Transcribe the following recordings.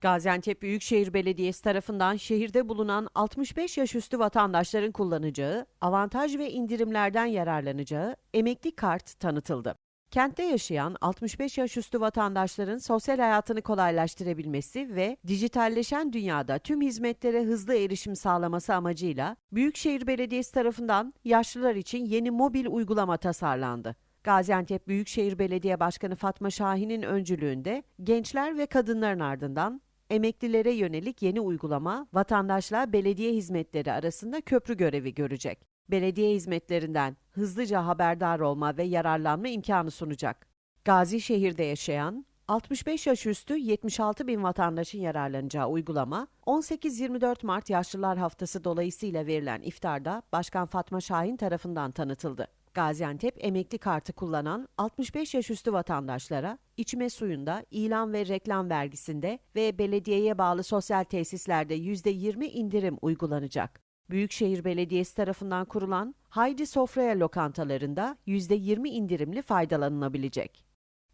Gaziantep Büyükşehir Belediyesi tarafından şehirde bulunan 65 yaş üstü vatandaşların kullanacağı, avantaj ve indirimlerden yararlanacağı emekli kart tanıtıldı. Kentte yaşayan 65 yaş üstü vatandaşların sosyal hayatını kolaylaştırabilmesi ve dijitalleşen dünyada tüm hizmetlere hızlı erişim sağlaması amacıyla Büyükşehir Belediyesi tarafından yaşlılar için yeni mobil uygulama tasarlandı. Gaziantep Büyükşehir Belediye Başkanı Fatma Şahin'in öncülüğünde gençler ve kadınların ardından emeklilere yönelik yeni uygulama vatandaşla belediye hizmetleri arasında köprü görevi görecek. Belediye hizmetlerinden hızlıca haberdar olma ve yararlanma imkanı sunacak. Gazi şehirde yaşayan 65 yaş üstü 76 bin vatandaşın yararlanacağı uygulama 18-24 Mart Yaşlılar Haftası dolayısıyla verilen iftarda Başkan Fatma Şahin tarafından tanıtıldı. Gaziantep emekli kartı kullanan 65 yaş üstü vatandaşlara içme suyunda, ilan ve reklam vergisinde ve belediyeye bağlı sosyal tesislerde %20 indirim uygulanacak. Büyükşehir Belediyesi tarafından kurulan Haydi Sofraya lokantalarında %20 indirimli faydalanılabilecek.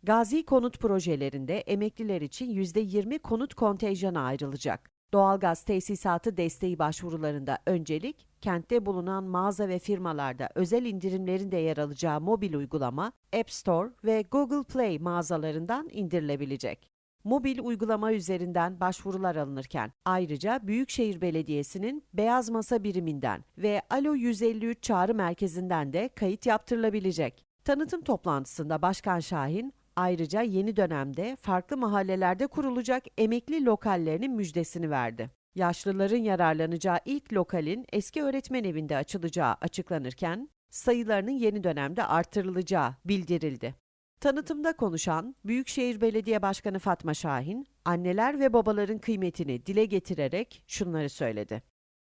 Gazi konut projelerinde emekliler için %20 konut kontenjanı ayrılacak. Doğalgaz tesisatı desteği başvurularında öncelik, kentte bulunan mağaza ve firmalarda özel indirimlerin de yer alacağı mobil uygulama App Store ve Google Play mağazalarından indirilebilecek. Mobil uygulama üzerinden başvurular alınırken ayrıca Büyükşehir Belediyesi'nin Beyaz Masa biriminden ve Alo 153 çağrı merkezinden de kayıt yaptırılabilecek. Tanıtım toplantısında Başkan Şahin ayrıca yeni dönemde farklı mahallelerde kurulacak emekli lokallerinin müjdesini verdi. Yaşlıların yararlanacağı ilk lokalin eski öğretmen evinde açılacağı açıklanırken sayılarının yeni dönemde artırılacağı bildirildi. Tanıtımda konuşan Büyükşehir Belediye Başkanı Fatma Şahin, anneler ve babaların kıymetini dile getirerek şunları söyledi.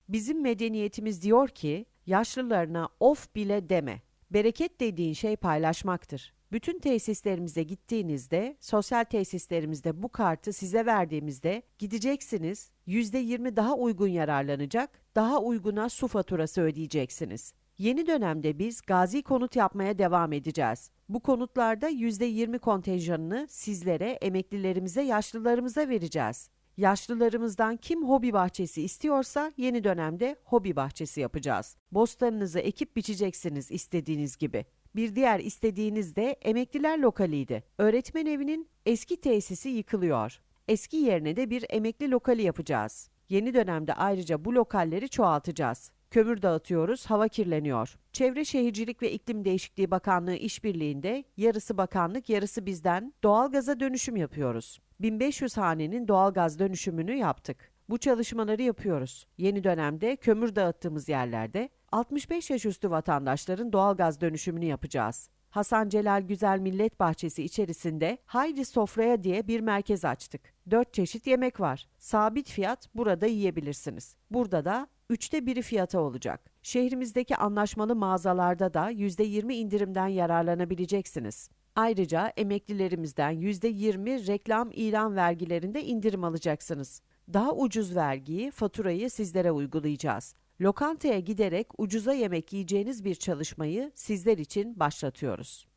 Bizim medeniyetimiz diyor ki, yaşlılarına of bile deme. Bereket dediğin şey paylaşmaktır. Bütün tesislerimize gittiğinizde, sosyal tesislerimizde bu kartı size verdiğimizde gideceksiniz, %20 daha uygun yararlanacak, daha uyguna su faturası ödeyeceksiniz. Yeni dönemde biz gazi konut yapmaya devam edeceğiz. Bu konutlarda %20 kontenjanını sizlere, emeklilerimize, yaşlılarımıza vereceğiz. Yaşlılarımızdan kim hobi bahçesi istiyorsa yeni dönemde hobi bahçesi yapacağız. Bostanınızı ekip biçeceksiniz istediğiniz gibi. Bir diğer istediğiniz de emekliler lokaliydi. Öğretmen evinin eski tesisi yıkılıyor. Eski yerine de bir emekli lokali yapacağız. Yeni dönemde ayrıca bu lokalleri çoğaltacağız. Kömür dağıtıyoruz, hava kirleniyor. Çevre Şehircilik ve İklim Değişikliği Bakanlığı işbirliğinde yarısı bakanlık, yarısı bizden doğalgaza dönüşüm yapıyoruz. 1500 hanenin doğalgaz dönüşümünü yaptık. Bu çalışmaları yapıyoruz. Yeni dönemde kömür dağıttığımız yerlerde 65 yaş üstü vatandaşların doğalgaz dönüşümünü yapacağız. Hasan Celal Güzel Millet Bahçesi içerisinde Haydi Sofraya diye bir merkez açtık. 4 çeşit yemek var. Sabit fiyat burada yiyebilirsiniz. Burada da üçte biri fiyata olacak. Şehrimizdeki anlaşmalı mağazalarda da %20 indirimden yararlanabileceksiniz. Ayrıca emeklilerimizden %20 reklam ilan vergilerinde indirim alacaksınız. Daha ucuz vergiyi, faturayı sizlere uygulayacağız. Lokantaya giderek ucuza yemek yiyeceğiniz bir çalışmayı sizler için başlatıyoruz.